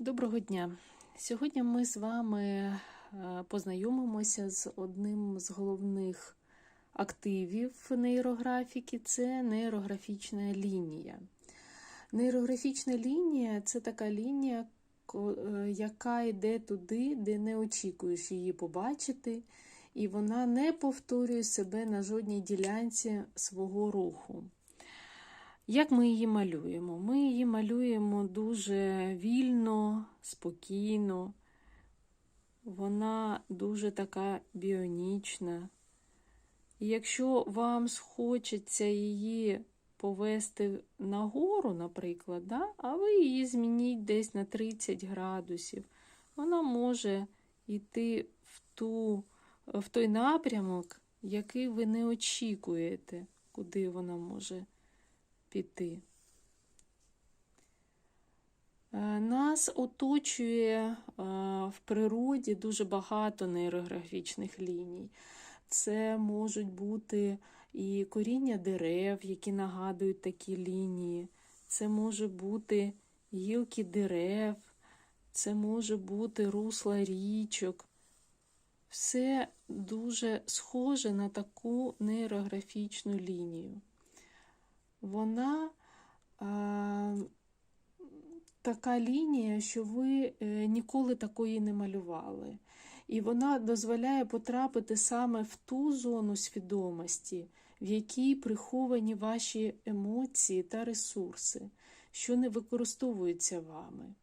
Доброго дня! Сьогодні ми з вами е, познайомимося з одним з головних активів нейрографіки це нейрографічна лінія. Нейрографічна лінія це така лінія, е, яка йде туди, де не очікуєш її побачити, і вона не повторює себе на жодній ділянці свого руху. Як ми її малюємо? Ми її малюємо дуже вільно, спокійно. Вона дуже така біонічна. І якщо вам схочеться її повести нагору, наприклад, да, а ви її змініть десь на 30 градусів, вона може йти в, ту, в той напрямок, який ви не очікуєте, куди вона може піти. Е, Нас оточує е, в природі дуже багато нейрографічних ліній. Це можуть бути і коріння дерев, які нагадують такі лінії. Це може бути гілки дерев, це може бути русла річок. Все дуже схоже на таку нейрографічну лінію вона а, така лінія, що ви е, ніколи такої не малювали. І вона дозволяє потрапити саме в ту зону свідомості, в якій приховані ваші емоції та ресурси, що не використовуються вами.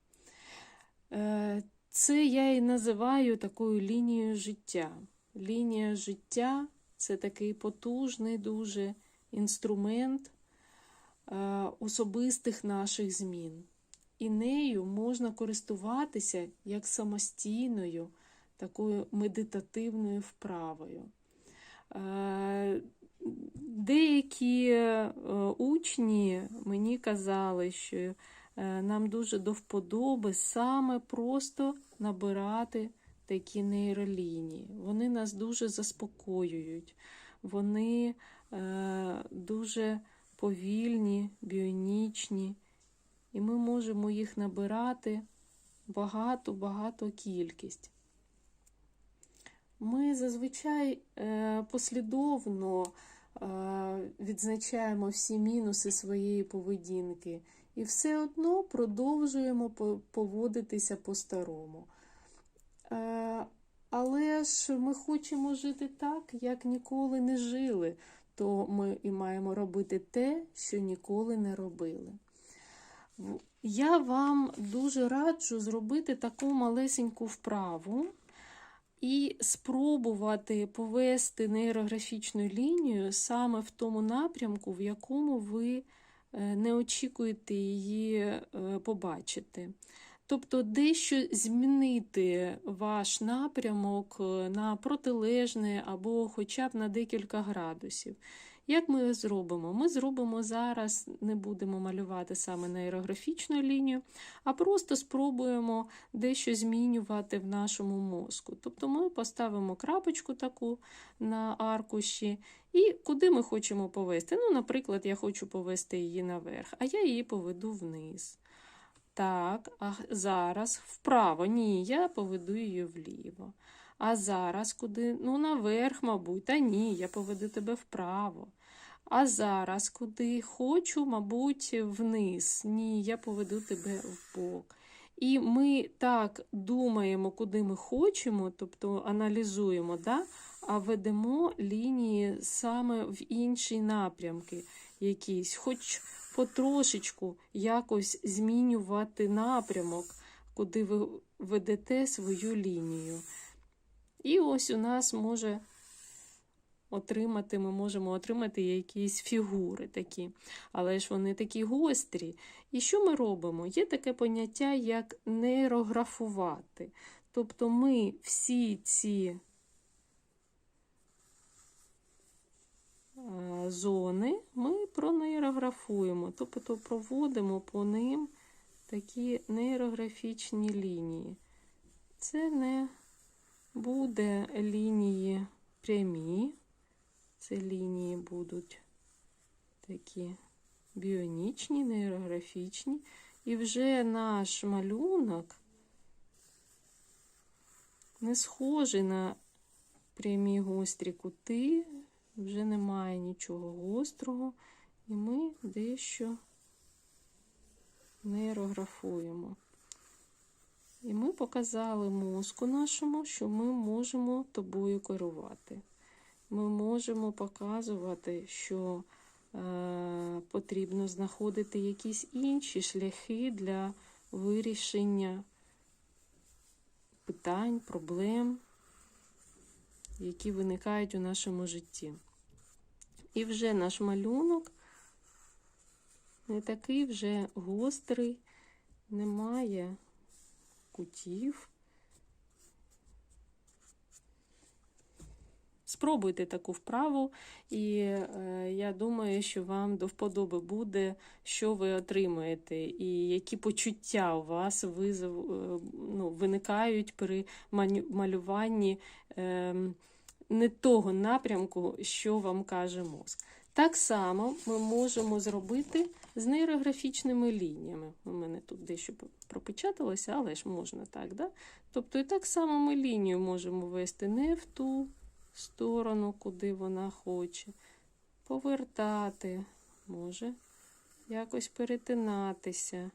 Е, Це я і називаю такою лінією життя. Лінія життя це такий потужний дуже інструмент е, особистих наших змін. І нею можна користуватися як самостійною, такою медитативною вправою. Е, Деякі е, учні мені казали, що е, нам дуже до вподоби саме просто набирати такі нейролінії. Вони нас дуже заспокоюють, вони е, дуже повільні, біонічні, і ми можемо їх набирати багато-багато кількість. Ми зазвичай е, послідовно е, відзначаємо всі мінуси своєї поведінки і все одно продовжуємо поводитися по-старому. Е, Але ж ми хочемо жити так, як ніколи не жили, то ми і маємо робити те, що ніколи не робили. Я вам дуже раджу зробити таку малесеньку вправу і спробувати повести нейрографічну лінію саме в тому напрямку, в якому ви е, не очікуєте її е, побачити. Тобто дещо змінити ваш напрямок е, на протилежний або хоча б на декілька градусів. Як ми зробимо? Ми зробимо зараз, не будемо малювати саме нейрографічну лінію, а просто спробуємо дещо змінювати в нашому мозку. Тобто ми поставимо крапочку таку на аркуші, і куди ми хочемо повести. Ну, наприклад, я хочу повести її наверх, а я її поведу вниз. Так, а зараз вправо. Ні, я поведу її вліво. А зараз куди? Ну, наверх, мабуть. Та ні, я поведу тебе вправо. А зараз куди? Хочу, мабуть, вниз. Ні, я поведу тебе вбок. І ми так думаємо, куди ми хочемо, тобто аналізуємо, да? а ведемо лінії саме в інші напрямки якісь, хоч потрошечку якось змінювати напрямок, куди ви ведете свою лінію. І ось у нас може отримати, ми можемо отримати якісь фігури такі, але ж вони такі гострі. І що ми робимо? Є таке поняття, як нейрографувати. Тобто ми всі ці зони ми пронейрографуємо, тобто проводимо по ним такі нейрографічні лінії. Це не буде лінії прямі, це лінії будуть такі біонічні, нейрографічні. І вже наш малюнок не схожий на прямі гострі кути, вже немає нічого гострого, і ми дещо нейрографуємо. І ми показали мозку нашому, що ми можемо тобою керувати. Ми можемо показувати, що е, потрібно знаходити якісь інші шляхи для вирішення питань, проблем, які виникають у нашому житті. І вже наш малюнок не такий вже гострий, немає кутів. Спробуйте таку вправу, і е, я думаю, що вам до вподоби буде, що ви отримаєте, і які почуття у вас визов, е, ну, виникають при малюванні е, не того напрямку, що вам каже мозк. Так само ми можемо зробити з нейрографічними лініями. У мене тут дещо пропечаталося, але ж можна так. Да? Тобто і так само ми лінію можемо вести не в ту сторону, куди вона хоче, повертати, може якось перетинатися.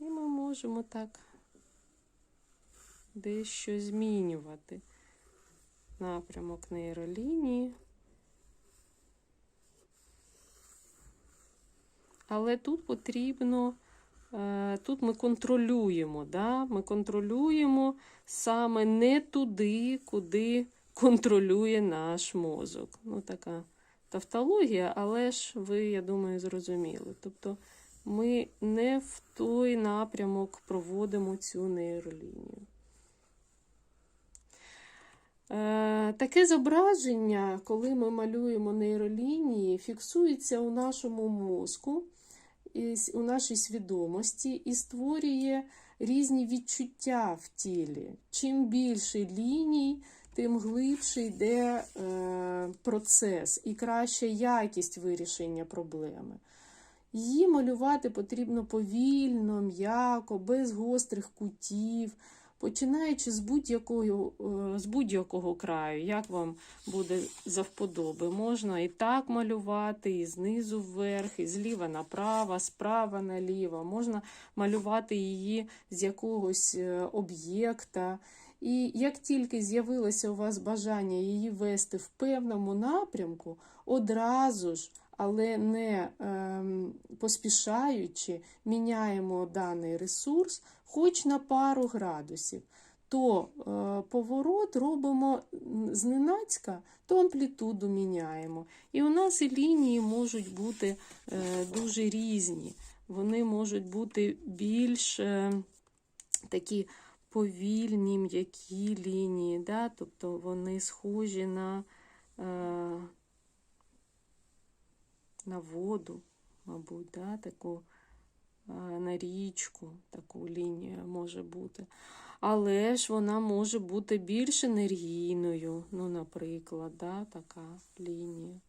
І ми можемо так дещо змінювати напрямок нейролінії. Але тут потрібно, е, тут ми контролюємо, да? ми контролюємо саме не туди, куди контролює наш мозок. Ну, така тавтологія, але ж ви, я думаю, зрозуміли. Тобто ми не в той напрямок проводимо цю нейролінію. Е, Таке зображення, коли ми малюємо нейролінії, фіксується у нашому мозку, у нашій свідомості і створює різні відчуття в тілі. Чим більше ліній, тим глибше йде е, процес і краща якість вирішення проблеми. Її малювати потрібно повільно, м'яко, без гострих кутів, починаючи з будь-якого, е, з будь-якого краю, як вам буде за вподоби. Можна і так малювати, і знизу вверх, і зліва направо, справа наліво. Можна малювати її з якогось е, об'єкта. І як тільки з'явилося у вас бажання її вести в певному напрямку, одразу ж, але не ем, поспішаючи, міняємо даний ресурс хоч на пару градусів, то е, поворот робимо зненацька, то амплітуду міняємо. І у нас і лінії можуть бути е, дуже різні. Вони можуть бути більш е, такі повільні, м'які лінії, да? тобто вони схожі на, на воду, мабуть, да? таку на річку таку лінію може бути. Але ж вона може бути більш енергійною, ну, наприклад, да? така лінія.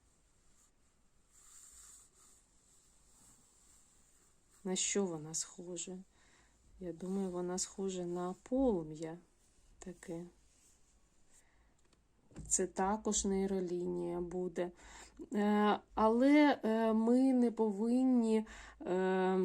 На що вона схожа? Я думаю, вона схожа на полум'я таке. Це також нейролінія буде. Е, Але е, ми не повинні е,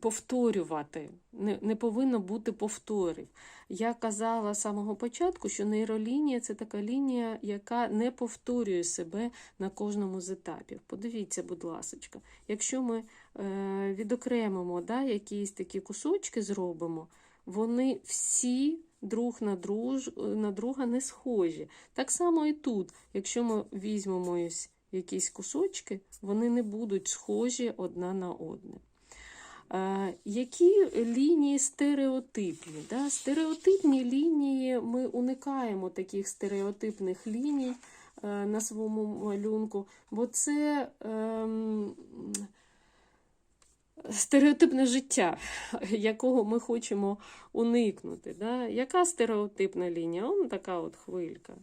повторювати, не, не повинно бути повторів. Я казала з самого початку, що нейролінія це така лінія, яка не повторює себе на кожному з етапів. Подивіться, будь ласка, якщо ми е, відокремимо да, якісь такі кусочки зробимо, вони всі друг на, друж, на друга не схожі. Так само і тут, якщо ми візьмемо якісь кусочки, вони не будуть схожі одна на одне. Які лінії стереотипні? Да? Стереотипні лінії ми уникаємо таких стереотипних ліній е, на своєму малюнку, бо це ем, стереотипне життя, якого ми хочемо уникнути. Да? Яка стереотипна лінія? Он така от хвилька.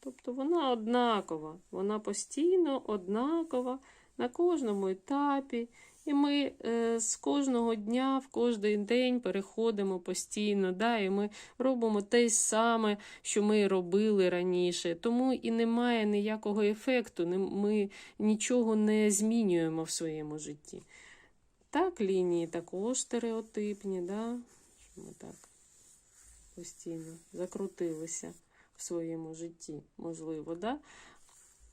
Тобто вона однакова, вона постійно однакова на кожному етапі. І ми е, з кожного дня в кожен день переходимо постійно, да, і ми робимо те саме, що ми робили раніше. Тому і немає ніякого ефекту, ми нічого не змінюємо в своєму житті. Так, лінії також стереотипні, да? ми так постійно закрутилися в своєму житті, можливо, да?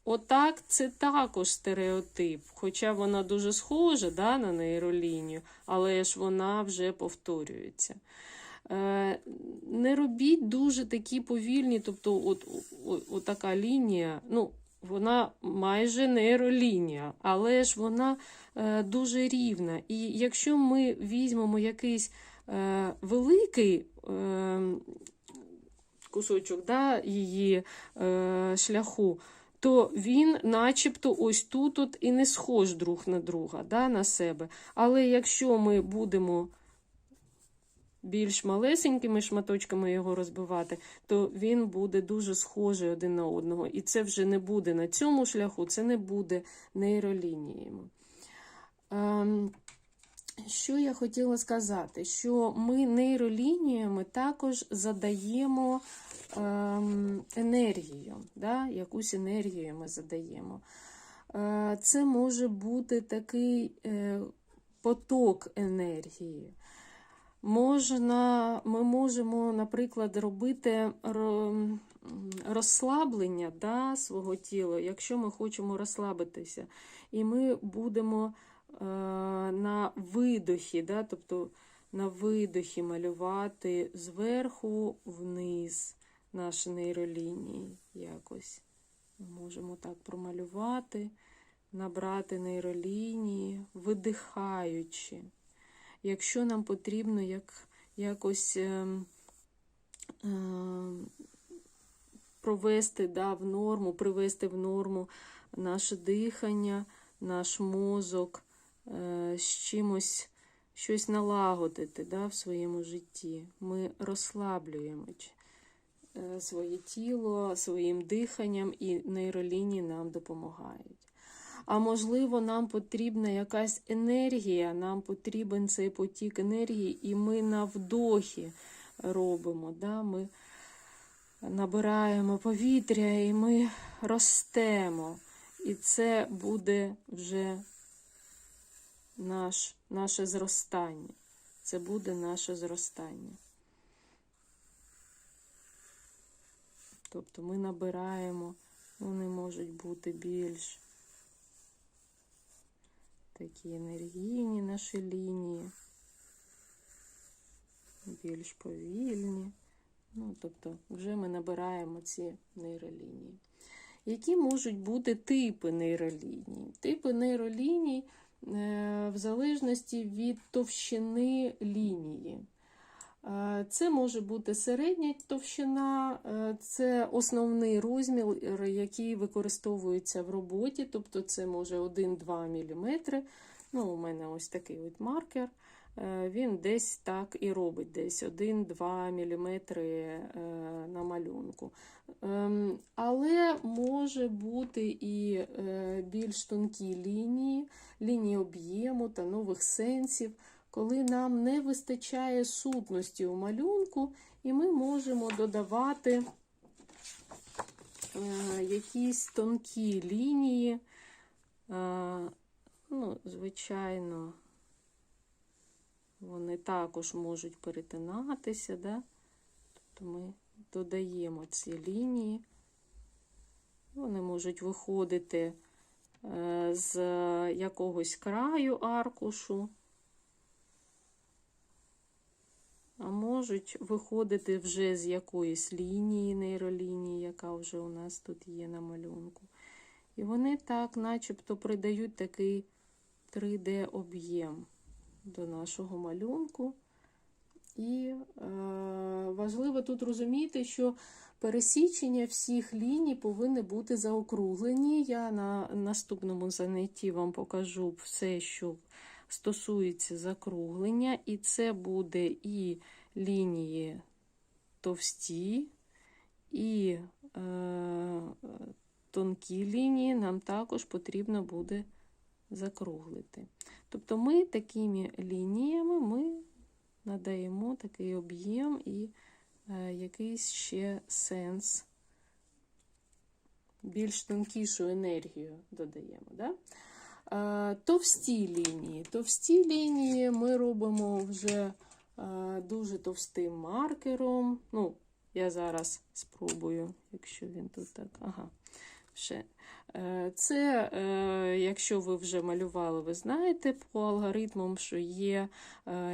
Отак це також стереотип, хоча вона дуже схожа да, на нейролінію, але ж вона вже повторюється. Е, не робіть дуже такі повільні, тобто от, от, от така лінія, ну, вона майже нейролінія, але ж вона е, дуже рівна. І якщо ми візьмемо якийсь е, великий е, кусочок да, її шляху, то він начебто ось тут от і не схож друг на друга, да, на себе. Але якщо ми будемо більш малесенькими шматочками його розбивати, то він буде дуже схожий один на одного. І це вже не буде на цьому шляху, це не буде нейролініями. Ем, що я хотіла сказати? Що ми нейролініями також задаємо ем, енергію, да? якусь енергію ми задаємо. Е, це може бути такий е, поток енергії. Можна, ми можемо, наприклад, робити розслаблення да, свого тіла, якщо ми хочемо розслабитися. І ми будемо е, на видохі, да, тобто на видохі малювати зверху вниз наші нейролінії якось. Ми можемо так промалювати, набрати нейролінії, видихаючи. Якщо нам потрібно як, якось е, е, провести да, в норму, привести в норму наше дихання, наш мозок, е, з чимось щось налагодити да, в своєму житті. Ми розслаблюємо е, своє тіло своїм диханням, і нейролінії нам допомагають. А можливо, нам потрібна якась енергія, нам потрібен цей потік енергії, і ми на вдохі робимо. Да? Ми набираємо повітря і ми ростемо. І це буде вже наш, наше зростання. Це буде наше зростання. Тобто ми набираємо, вони можуть бути більш такі енергійні наші лінії, більш повільні. Ну, тобто, вже ми набираємо ці нейролінії. Які можуть бути типи нейроліній? Типи нейроліній е, в залежності від товщини лінії. Е, Це може бути середня товщина, е, це основний розмір, який використовується в роботі, тобто це може 1-2 мм. Ну, у мене ось такий от маркер. Е, Він десь так і робить, десь 1-2 мм на малюнку. Ем, Але може бути і е, більш тонкі лінії, лінії об'єму та нових сенсів коли нам не вистачає сутності у малюнку, і ми можемо додавати е, якісь тонкі лінії, е, ну, звичайно, вони також можуть перетинатися, да? тобто ми додаємо ці лінії, вони можуть виходити е, з якогось краю аркушу. а можуть виходити вже з якоїсь лінії, нейролінії, яка вже у нас тут є на малюнку. І вони так начебто придають такий 3D-об'єм до нашого малюнку. І е, важливо тут розуміти, що пересічення всіх ліній повинні бути заокруглені. Я на наступному занятті вам покажу все, що стосується закруглення, і це буде і лінії товсті, і е, тонкі лінії нам також потрібно буде закруглити. Тобто ми такими лініями ми надаємо такий об'єм і е, якийсь ще сенс, більш тонкішу енергію додаємо. Да? Е, Товсті лінії. Товсті лінії ми робимо вже е, дуже товстим маркером. Ну, я зараз спробую, якщо він тут так. Ага. Ще. Е, Це, якщо ви вже малювали, ви знаєте по алгоритмам, що є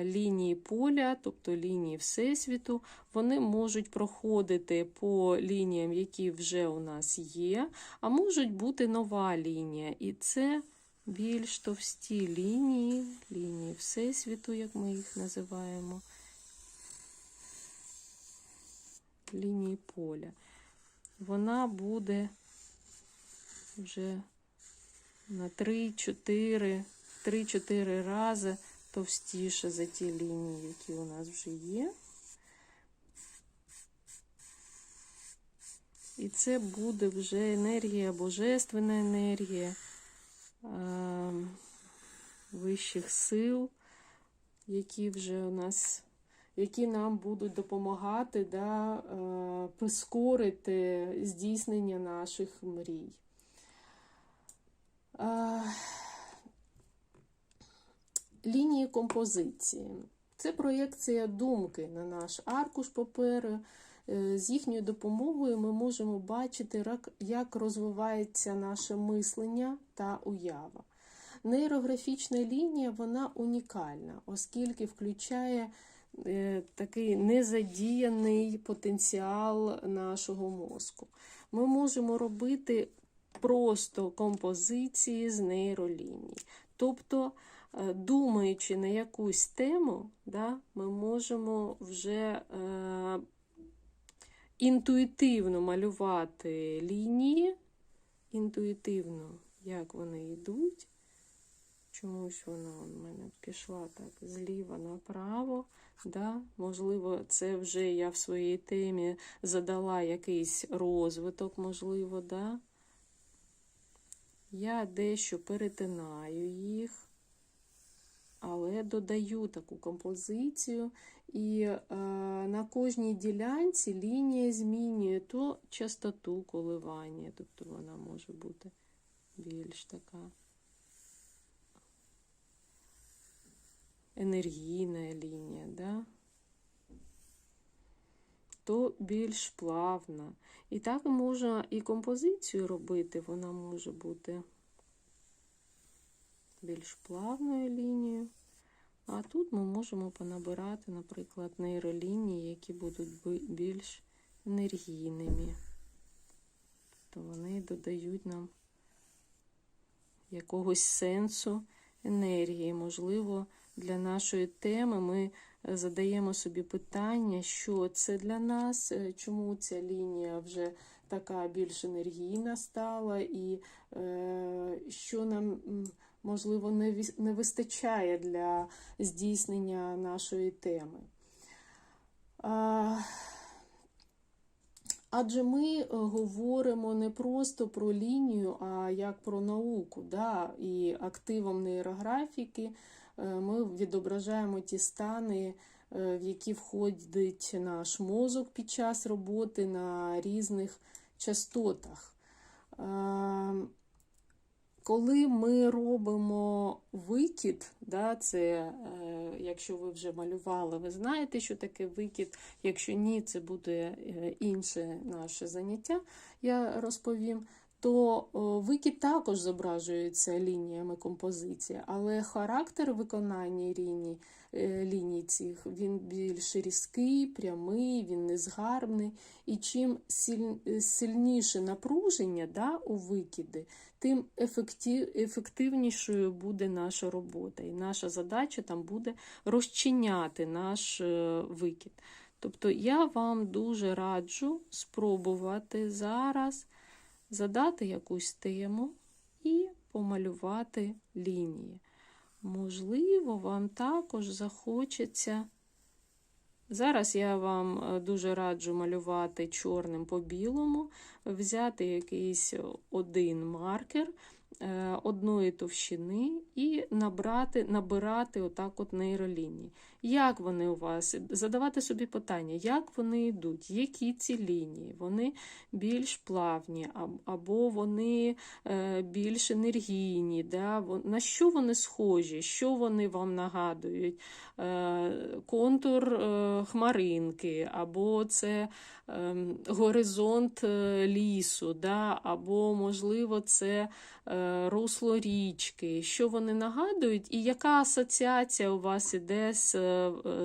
лінії поля, тобто лінії Всесвіту, вони можуть проходити по лініям, які вже у нас є, а можуть бути нова лінія. І це більш товсті лінії, лінії Всесвіту, як ми їх називаємо, лінії поля. Вона буде вже на 3-4 3-4 рази товстіше за ті лінії, які у нас вже є. І це буде вже енергія, божественна енергія вищих сил, які вже у нас, які нам будуть допомагати да, е, прискорити здійснення наших мрій. Е, Лінії композиції. Це проєкція думки на наш аркуш паперу. Е, З їхньою допомогою ми можемо бачити, як розвивається наше мислення та уява. Нейрографічна лінія вона унікальна, оскільки включає е, такий незадіяний потенціал нашого мозку. Ми можемо робити просто композиції з нейроліній. Тобто, е, думаючи на якусь тему, да, ми можемо вже інтуїтивно малювати лінії, інтуїтивно, як вони йдуть. Чомусь вона у мене пішла так зліва направо. Да? Можливо, це вже я в своїй темі задала якийсь розвиток, можливо, да? Я дещо перетинаю їх, але додаю таку композицію, і е, на кожній ділянці лінія змінює то частоту коливання, тобто вона може бути більш така енергійна лінія, да? то більш плавна. І так можна і композицію робити, вона може бути більш плавною лінією. А тут ми можемо понабирати, наприклад, нейролінії, які будуть більш енергійними. То вони додають нам якогось сенсу енергії. Можливо, для нашої теми ми е, задаємо собі питання, що це для нас, е, чому ця лінія вже така більш енергійна стала, і е, що нам, можливо, не, вистачає для здійснення нашої теми. Адже ми е, говоримо не просто про лінію, а як про науку. Да? І активом нейрографіки е, ми відображаємо ті стани, в які входить наш мозок під час роботи на різних частотах. Е, Коли ми робимо викид, да, це е, якщо ви вже малювали, ви знаєте, що таке викид. Якщо ні, це буде е, інше наше заняття, я розповім. То о, викид також зображується лініями композиції, але характер виконання ліній, е, ліній цих він більш різкий, прямий, він незгарбний. І чим сильніше напруження да, у викиди, тим ефективнішою буде наша робота. І наша задача там буде розчиняти наш е, викид. Тобто я вам дуже раджу спробувати зараз задати якусь тему і помалювати лінії. Можливо, вам також захочеться. Зараз я вам е, дуже раджу малювати чорним по білому, взяти якийсь один маркер е, одної товщини і набрати, набирати отак от нейролінії. Як вони у вас? Задавати собі питання, як вони йдуть, які ці лінії? Вони більш плавні, або вони е, більш енергійні. Да? На що вони схожі? Що вони вам нагадують? Е, Контур е, хмаринки, або це ем, горизонт лісу, да? або, можливо, це русло річки. Що вони нагадують, і яка асоціація у вас іде з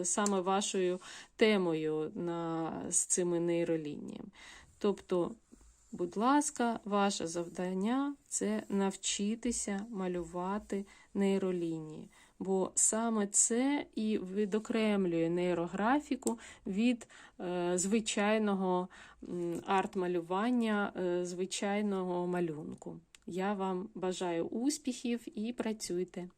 саме вашою темою на, з цими нейролініями? Тобто, будь ласка, ваше завдання це навчитися малювати нейролінії. Бо саме це і відокремлює нейрографіку від е, звичайного арт-малювання, е, звичайного малюнку. Я вам бажаю успіхів і працюйте.